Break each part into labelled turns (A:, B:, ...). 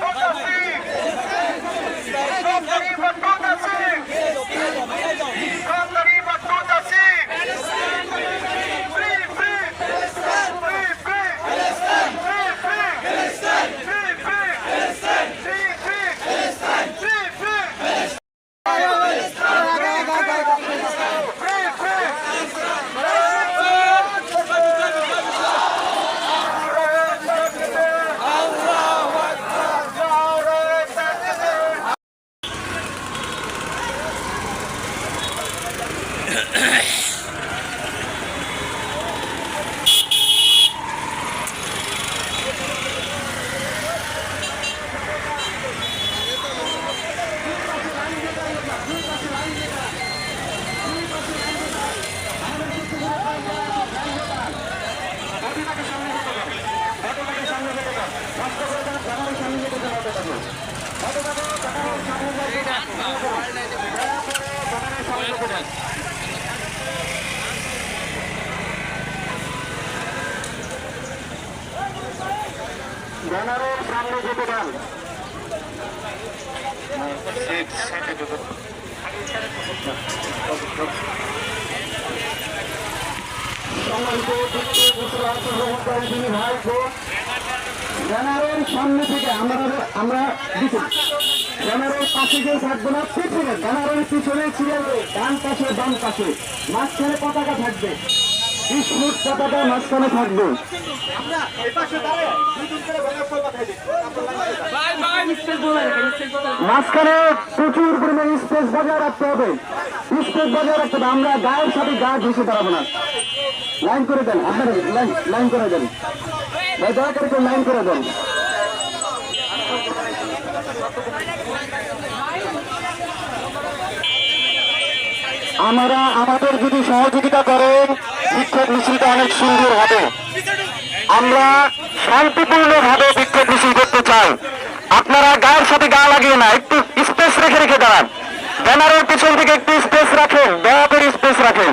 A: কথা ব্যানারের সামনে যেতে দেন সম্মানিত ভাই বোন, ব্যানারের সামনে থেকে আমরা আমরা দিচ্ছি। ব্যানারের পাশে কেউ থাকব না পিছনে। ব্যানারের পিছনে চিরাবে ডান পাশে বাম পাশে। মাঝখানে পতাকা থাকবে। বিশ ফুট পতাকা মাঝখানে থাকবে। মাঝখানে প্রচুর পরিমাণে স্পেস বজায় রাখতে হবে। স্পেস বজায় রাখতে হবে। আমরা গায়ের সাথে গা ঘেসে দাঁড়াবো না। লাইন করে দেন আপনারা লাইন লাইন করে দেন। ভাই, দয়া করে কেউ লাইন করে দেন। আমরা আমাদের যদি সহযোগিতা করেন, বিক্ষোভ মিছিলটা অনেক সুন্দর হবে। আমরা শান্তিপূর্ণ ভাবে বিক্ষোভ মিছিল করতে চাই। আপনারা গায়ের সাথে গা লাগিয়ে না, একটু স্পেস রেখে রেখে দাঁড়ান। ব্যানারের পিছন থেকে একটু স্পেস রাখেন, দয়া করে স্পেস রাখেন।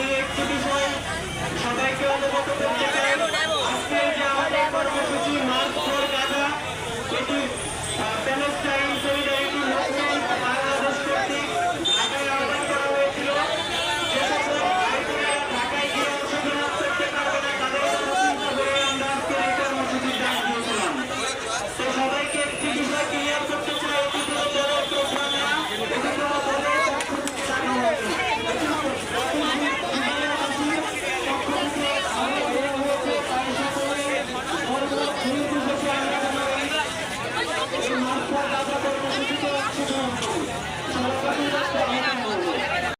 A: আমি একটি বিষয় সবাইকে অবগত করতে